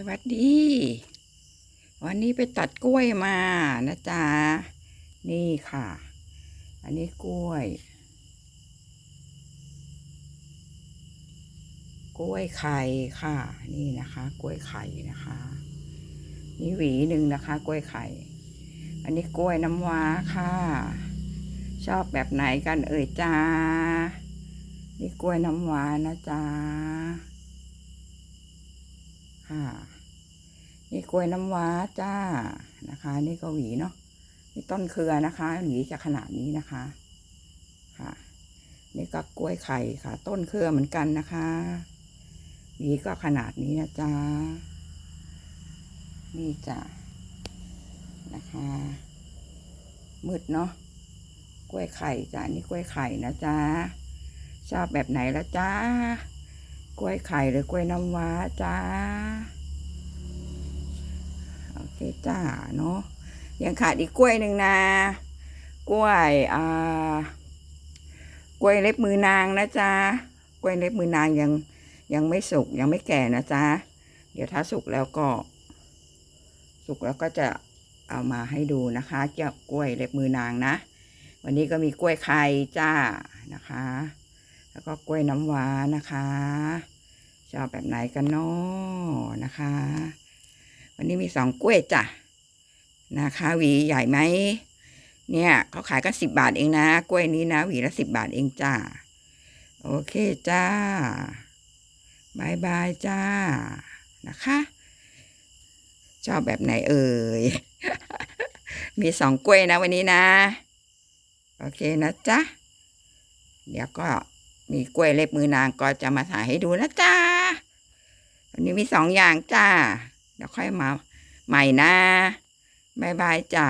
สวัสดี วันนี้ไปตัดกล้วยมานะจ๊ะ นี่ค่ะ อันนี้กล้วย กล้วยไข่ค่ะ นี่นะคะ กล้วยไข่นะคะ นี่หวีหนึ่งนะคะ กล้วยไข่ อันนี้กล้วยน้ำว้าค่ะ ชอบแบบไหนกันเอ่ยจ้า นี่กล้วยน้ำว้านะจ๊ะค่ะ นี่กล้วยน้ำว้าจ้านะคะ นี่ก็หวีเนาะนี่ต้นเครือนะคะหวีจะขนาดนี้นะคะค่ะ นี่ก็กล้วยไข่ค่ะ ต้นเครือเหมือนกันนะคะหวีก็ขนาดนี้นะจ๊ะนี่จ้ะนะคะมืดเนาะกล้วยไข่จ้ะนี่กล้วยไข่นะจ๊ะชอบแบบไหนละจ้ากล้วยไข่หรือกล้วยน้ำว้าจ้า เคจ้าเนาะยังขาดอีกกล้วยหนึ่งนะ กล้วยอ่ากล้วยเล็บมือนางนะจ๊ะกล้วยเล็บมือนางยังยังไม่สุกยังไม่แก่นะจ๊ะเดี๋ยวถ้าสุกแล้วก็ สุกแล้วก็จะเอามาให้ดูนะคะเกี่ยวกล้วยเล็บมือนางนะ วันนี้ก็มีกล้วยไข่จ้านะคะ แล้วก็กล้วยน้ำว้านะคะชอบแบบไหนกันเนาะนะคะ วันนี้มีสองกล้วยจ้ะนะคะหวีใหญ่ไหมเนี่ยเขาขายกันสิบบาทเองนะ กล้วยนี้นะหวีละสิบบาทเองจ้าโอเคจ้าบายบายจ้านะคะชอบแบบไหนเอ่ย มีสองกล้วยนะวันนี้นะ โอเคนะจ๊ะ เดี๋ยวก็มีกล้วยเล็บมือนางก็จะมาถ่ายให้ดูนะจ๊ะ วันนี้มีสองอย่างจ้า เดี๋ยวค่อยมาใหม่นะบายบายจ้า